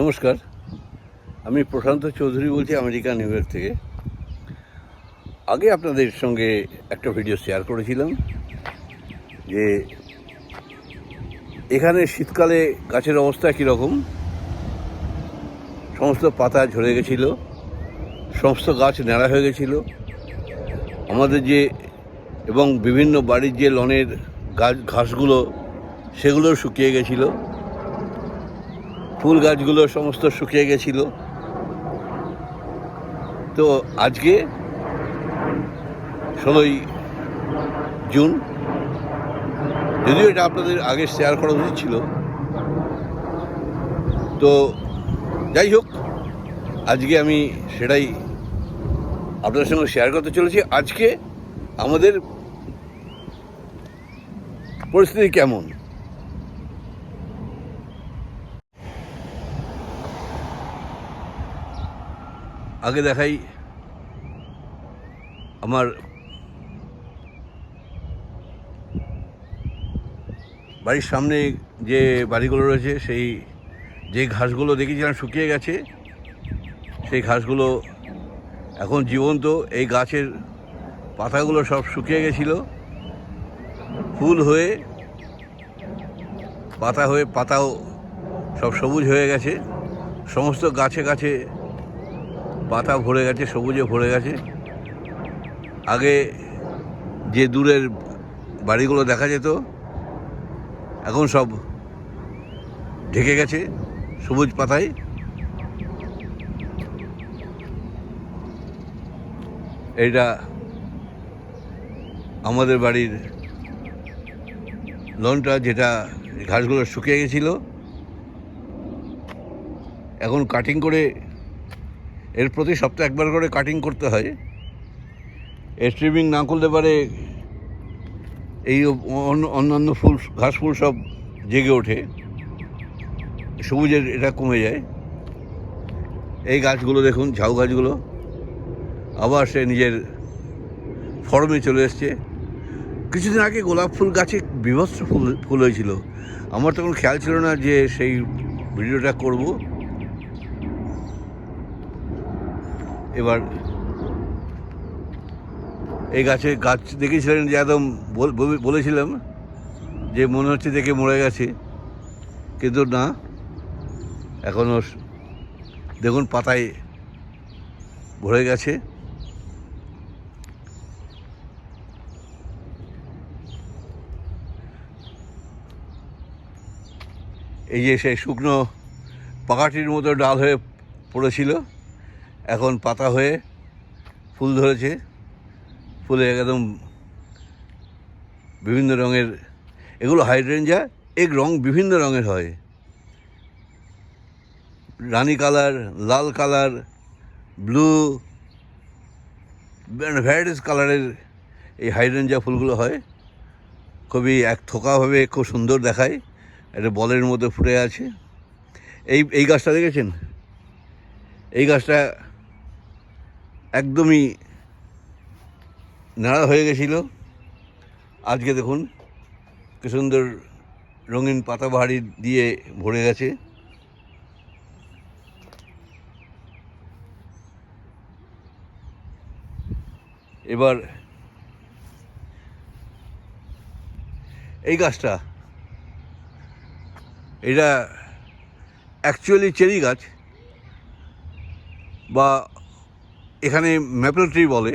নমস্কার। আমি প্রশান্ত চৌধুরী বলছি আমেরিকা, নিউ ইয়র্ক থেকে। আগে আপনাদের সঙ্গে একটা ভিডিও শেয়ার করেছিলাম যে এখানে শীতকালে গাছের অবস্থা কীরকম? সমস্ত পাতা ঝরে গেছিল, সমস্ত গাছ ন্যাড়া হয়ে গেছিল। আমাদের যে এবং বিভিন্ন বাড়ির যে লনের গাছ, ঘাসগুলো, সেগুলো শুকিয়ে গেছিল। ফুল গাছগুলো সমস্ত শুকিয়ে গেছিল। তো আজকে ষোলোই জুন, যদিও এটা আপনাদের আগে শেয়ার করা উচিত ছিল। তো যাই হোক, আজকে আমি সেটাই আপনাদের সঙ্গে শেয়ার করতে চলেছি। আজকে আমাদের পরিস্থিতি কেমন? আগে দেখাই আমার বাড়ির সামনে যে বাড়িগুলো রয়েছে, সেই যে ঘাসগুলো দেখেছিলাম শুকিয়ে গেছে, সেই ঘাসগুলো এখন জীবন্ত। এই গাছের পাতাগুলো সব শুকিয়ে গেছিল। ফুল হয়ে, পাতা হয়ে, পাতাও সব সবুজ হয়ে গেছে। সমস্ত গাছে গাছে পাতা ভরে গেছে, সবুজে ভরে গেছে। আগে যে দূরের বাড়িগুলো দেখা যেত, এখন সব ঢেকে গেছে সবুজ পাতায়। এইটা আমাদের বাড়ির লনটা, যেটা ঘাসগুলো শুকিয়ে গেছিল। এখন কাটিং করে এর প্রতি সপ্তাহে একবার করে কাটিং করতে হয়। এর স্ট্রিমিং না করলে পারে এই অন্য- অন্যান্য ফুল, ঘাস ফুল সব জেগে ওঠে। সবুজের এটা কমে যায়। এই গাছগুলো দেখুন, ঝাউ গাছগুলো। আবার সে নিজের ফর্মে চলে এসছে। কিছুদিন আগে গোলাপ ফুল গাছে বিভৎস ফুল ফুল হয়েছিল। আমার তখন খেয়াল ছিল না যে সেই ভিডিওটা করব। এবার এই গাছে গাছ দেখেছিলেন যে একদম বল- বলে- বলেছিলাম যে মনে হচ্ছে দেখে মরে গেছে। কিন্তু না এখনও দেখুন পাতায় ভরে গেছে। এই যে সেই শুকনো পাকাটির মতো ডাল হয়ে পড়েছিল। এখন পাতা হয়ে ফুল ধরেছে। ফুলে একদম বিভিন্ন রঙের। এগুলো হাইড্রেঞ্জা এর রং বিভিন্ন রঙের হয়। রানী কালার, লাল কালার, ব্লু ভ্যারাইটিস কালারের এই হাইড্রেঞ্জা ফুলগুলো হয়। খুবই এক থোকাভাবে খুব সুন্দর দেখায়। একটা বলের মধ্যে ফুটে আছে। এই এই গাছটা দেখেছেন? এই গাছটা একদমই নাড়া হয়ে গেছিল। আজকে দেখুন কি সুন্দর রঙিন পাতাবাহারি দিয়ে ভরে গেছে। এবার এই গাছটা, এটা অ্যাকচুয়ালি চেরি গাছ বা এখানে ম্যাপল ট্রি বলে।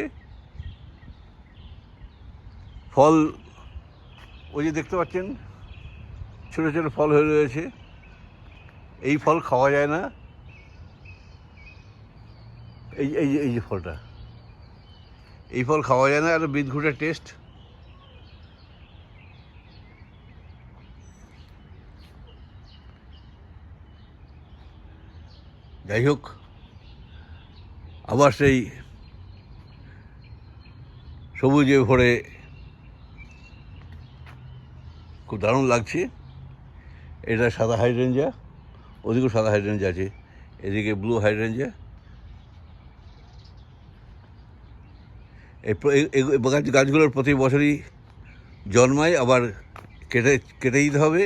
ফল, ওই যে দেখতে পাচ্ছেন, ছোটো ছোটো ফল হয়ে রয়েছে। এই ফল খাওয়া যায় না। এই এই এই যে ফলটা। এই ফল খাওয়া যায় না আর বিদঘুটের টেস্ট যাই হোক আবার সেই সবুজে ভরে খুব দারুণ লাগছে। এটা সাদা হাইড্রেঞ্জা, ওদিকেও সাদা হাইড্রেঞ্জা আছে, এদিকে ব্লু হাইড্রেঞ্জা। এই গাছগুলোর প্রতি বছরই জন্মায়, আবার কেটে কেটে দিতে হবে,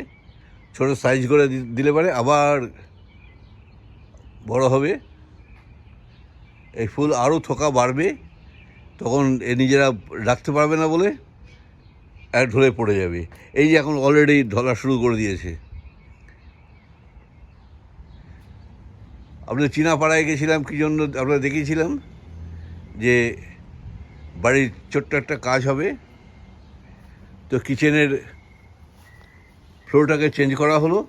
ছোটো সাইজ করে দিলে পারে, আবার বড় হবে। এই ফুল আরও থোকা বাড়বে, তখন এ নিজেরা রাখতে পারবে না বলে এক ঢলে পড়ে যাবে। এই যে এখন অলরেডি ঢলা শুরু করে দিয়েছে। আপনাদের চীনাপাড়ায় গেছিলাম, কী জন্য আমরা দেখিয়েছিলাম? যে বাড়ির ছোট্ট একটা কাজ হবে। তো কিচেনের ফ্লোরটাকে চেঞ্জ করা হলো।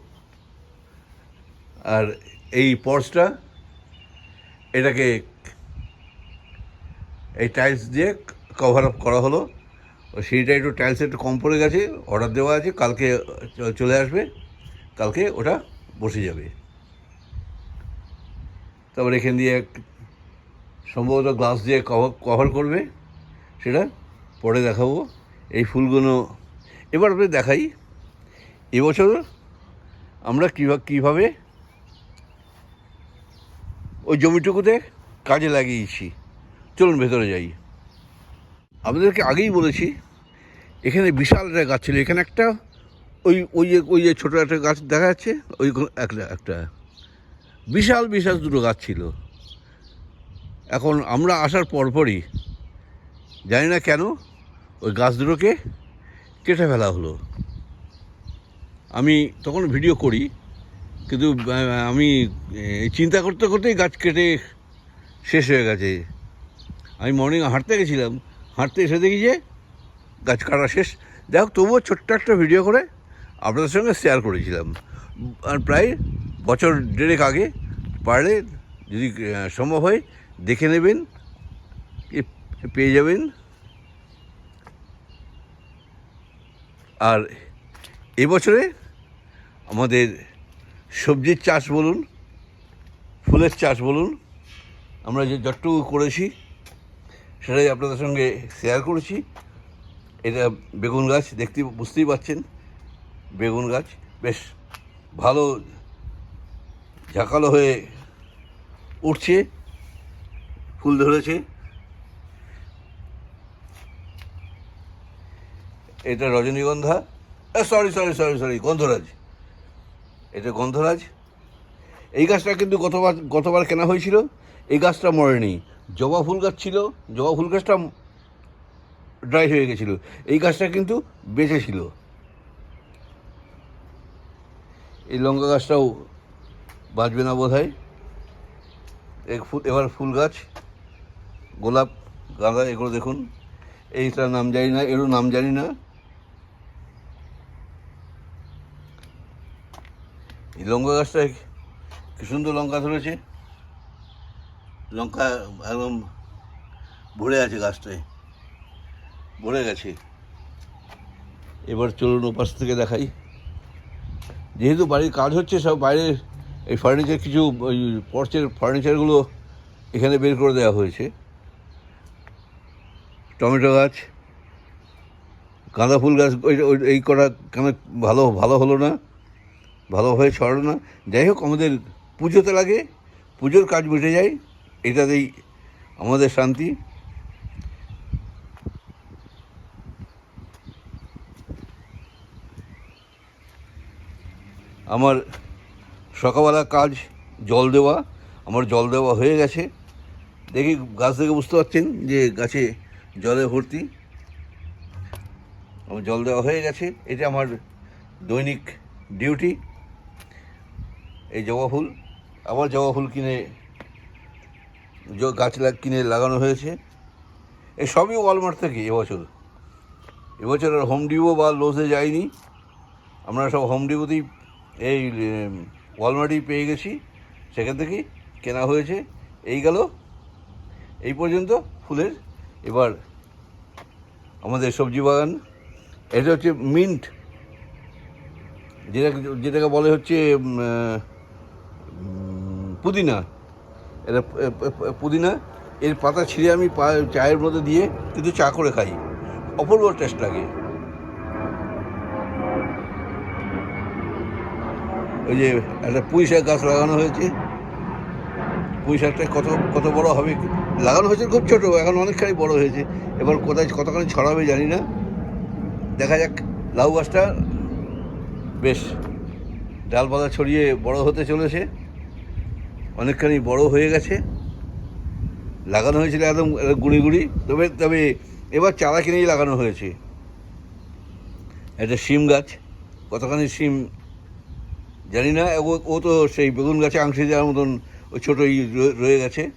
আর এই পর্সটা, এটাকে এই টাইলস দিয়ে কভার আপ করা হলো। সেইটা একটু টাইলস একটু কম পড়ে গেছে অর্ডার দেওয়া আছে, কালকে চলে আসবে, কালকে ওটা বসে যাবে। তারপর এখান দিয়ে সম্ভবত গ্লাস দিয়ে কভার কভার করবে, সেটা পরে দেখাবো। এই ফুলগুলো, এবার আপনি দেখাই, এবছর আমরা কীভাবে কীভাবে ওই জমিটুকুতে কাজে লাগিয়েছি। চলুন ভেতরে যাই। আপনাদেরকে আগেই বলেছি, এখানে বিশাল একটা গাছ ছিল। এখানে একটা ওই ওই যে ওই যে ছোটো একটা গাছ দেখা যাচ্ছে, ওই একটা একটা বিশাল বিশাল দুটো গাছ ছিল। এখন আমরা আসার পরপরই, জানি না কেন, ওই গাছ দুটোকে কেটে ফেলা হলো। আমি তখন ভিডিও করি, কিন্তু আমি চিন্তা করতে করতেই গাছ কেটে শেষ হয়ে গেছে। আমি মর্নিং হাঁটতে গেছিলাম। হাঁটতে এসে দেখি যে গাছ কাটা শেষ। দেখো তবুও ছোট্ট একটা ভিডিও করে আপনাদের সঙ্গে শেয়ার করেছিলাম। আর প্রায় বছর দেড়েক আগে পারলে যদি সম্ভব হয়, দেখে নেবেন পেয়ে যাবেন। আর এবছরে আমাদের সবজির চাষ বলুন, ফুলের চাষ বলুন, আমরা যে যতটুকু করেছি সেটাই আপনাদের সঙ্গে শেয়ার করেছি। এটা বেগুন গাছ, দেখতে বুঝতেই পাচ্ছেন, বেগুন গাছ, বেশ ভালো ঝাঁকালো হয়ে উঠছে, ফুল ধরেছে। এটা রজনীগন্ধা সরি সরি সরি সরি গন্ধরাজ। এটা গন্ধরাজ। এই গাছটা কিন্তু গতবার গতবার কেনা হয়েছিল, এই গাছটা মরেনি। জবা ফুল গাছ ছিল, জবা ফুল গাছটা ড্রাই হয়ে গেছিল। এই গাছটা কিন্তু বেঁচে ছিল। এই লঙ্কা গাছটাও বাঁচবে না বোধ হয় ফুল, এবার ফুল গাছ, গোলাপ, গাঁদা, এগুলো দেখুন। এইটার নাম জানি না, এরও নাম জানি না। এই লঙ্কা গাছটা কি সুন্দর লঙ্কা ধরেছে। লঙ্কা একদম ভরে আছে গাছটায়। ভরে গেছে। এবার চলুন ওপাশ থেকে দেখাই। যেহেতু বাড়ির কাজ হচ্ছে, সব বাইরে এই ফার্নিচার কিছু, ওই পর্চের ফার্নিচারগুলো এখানে বের করে দেওয়া হয়েছে। টমেটো গাছ, গাঁদা ফুল গাছ, ওই- এই করা কেন ভালো ভালো হলো না ভালোভাবে ছড়ালো না। যাই হোক, আমাদের পুজোতে লাগে, পুজোর কাজ মিটে যায়। এটাতেই আমাদের শান্তি। আমার সকালবেলা কাজ, জল দেওয়া, আমার জল দেওয়া হয়ে গেছে। দেখি গাছ থেকে বুঝতে পারছেন যে গাছে জলে ভর্তি। আমার জল দেওয়া হয়ে গেছে। এটা আমার দৈনিক ডিউটি, এই জবা ফুল। আবার জবা ফুল কিনে গাছ কিনে লাগানো হয়েছে এই সবই ওয়ালমার্ট থেকে এবছর। এবছর আর হোম ডিপো বা লোসে যাইনি। আমরা সব হোম ডিপোতেই এই ওয়ালমার্টেই পেয়ে গেছি। সেখান থেকেই কেনা হয়েছে। এই গেল। এই পর্যন্ত ফুলের। এবার আমাদের সবজি বাগান। এটা হচ্ছে মিন্ট যেটা যেটাকে বলে হচ্ছে পুদিনা। এটা পুদিনা, এর পাতা ছিঁড়ে আমি চায়ের মধ্যে দিয়ে কিন্তু চা করে খাই। অপূর্ব টেস্ট লাগে। ওই যে একটা পুঁই শাক গাছ লাগানো হয়েছে। পুঁই শাকটা কত কত বড় হবে? লাগানো হয়েছে খুব ছোট, এখন অনেকখানি বড় হয়েছে। এবার কোথায় কতখানি ছড়াবে জানি না। দেখা যাক, লাউ গাছটা, বেশ ডালপালা ছড়িয়ে বড় হতে চলেছে। অনেকখানি বড় হয়ে গেছে। লাগানো হয়েছিল একদম গুঁড়ি গুঁড়ি। তবে তবে এবার চারা কিনেই লাগানো হয়েছে। একটা শিম গাছ। কতখানি শিম জানি না। ও তো সেই বেগুন গাছে আংশি দেওয়ার মতন ওই ছোটো ই রয়ে- গেছে।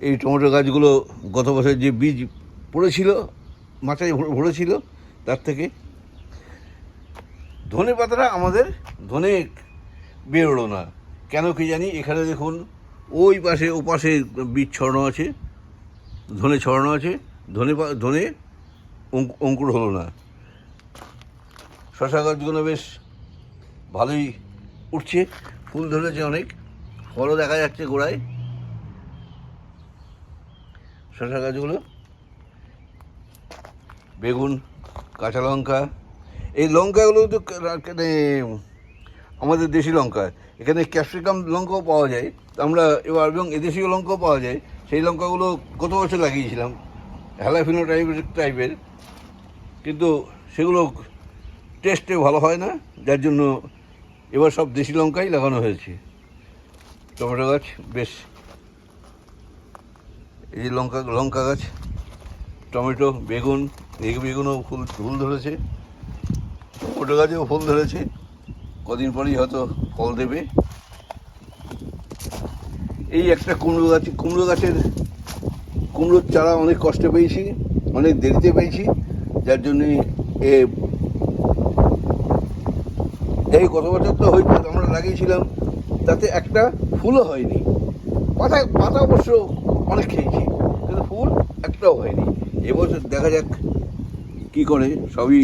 এই টমেটো গাছগুলো গত বছর যে বীজ পড়েছিল, মাথায় ভরে- ভরেছিল, তার থেকে ধনে পাতাটা আমাদের ধনে বেরোলো না। কেন কি জানি, এখানে দেখুন, ওই পাশে, ও পাশে বীজ ছড়ানো আছে, ধনে ছড়ানো আছে, ধনে ধনে অঙ্কুর হলো না। শশা গাছগুলো বেশ ভালোই উঠছে, ফুল ধরেছে অনেক, ফলও দেখা যাচ্ছে গোড়ায়। শশা গাছগুলো বেগুন, কাঁচা লঙ্কা, এই লঙ্কাগুলো তো মানে আমাদের দেশি লঙ্কা। এখানে ক্যাপসিকাম লঙ্কাও পাওয়া যায়। আমরা এবার এবং এদেশীয় লঙ্কাও পাওয়া যায়। সেই লঙ্কাগুলো গত বছর লাগিয়েছিলাম। হ্যালাফিনো টাইপের। টাইপের কিন্তু সেগুলো টেস্টে ভালো হয় না। যার জন্য এবার সব দেশি লঙ্কাই লাগানো হয়েছে। টমেটো গাছ, বেশ। এই যে লঙ্কা লঙ্কা গাছ, টমেটো, বেগুন বেগুনও ফুল ফুল ধরেছে। টমেটো গাছেও ফুল ধরেছে। কদিন পরেই হয়তো ফল দেবে। এই একটা কুমড়ো গাছ, কুমড়ো গাছের, কুমড়োর চারা অনেক কষ্টে পেয়েছি, অনেক দেরিতে পেয়েছি, যার জন্যে এ, এই গত বছর তো হয়তো আমরা লাগিয়েছিলাম, তাতে একটা ফুলও হয়নি। পাতা পাতা অবশ্য অনেক খেয়েছি, কিন্তু ফুল একটাও হয়নি। এবছর দেখা যাক কি করে, সবই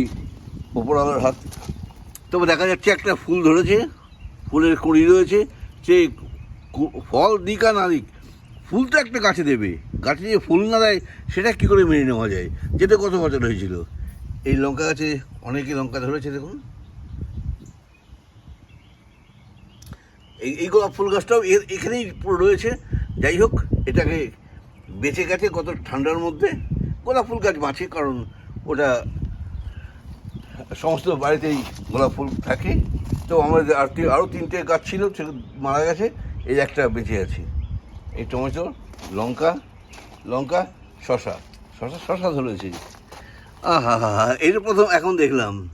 উপরওয়ালার হাত তবে দেখা যাচ্ছে একটা ফুল ধরেছে, ফুলের কুঁড়ি রয়েছে সে ফল দিক আর না দিক, ফুল তো একটা গাছে দেবে। গাছে যে ফুল না দেয়, সেটা কী করে মেনে নেওয়া যায়? যেটা কত বছর হয়েছিল? এই লঙ্কা গাছে অনেকে লঙ্কা ধরেছে, দেখুন। এই এই গোলাপ ফুল গাছটাও এর এখানেই পুরো রয়েছে। যাই হোক, এটাকে বেঁচে গেছে কত ঠান্ডার মধ্যে। গোলাপ ফুল গাছ বাঁচে, কারণ ওটা সমস্ত বাড়িতেই গোলাপ ফুল থাকে। তো আমাদের আর তি- আরও তিনটে গাছ ছিল, সে মারা গেছে। এই একটা বেঁচে আছে। এই টমেটো, লঙ্কা লঙ্কা শশা শশা শশা ধরেছে। আহা, হা হা এটা প্রথম এখন দেখলাম।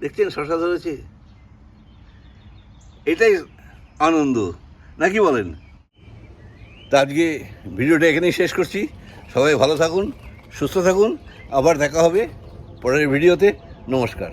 দেখছেন শশা ধরেছে? এটাই আনন্দ। নাকি বলেন? তা আজকে ভিডিওটা এখানেই শেষ করছি। সবাই ভালো থাকুন, সুস্থ থাকুন। আবার দেখা হবে। পরের ভিডিওতে নমস্কার।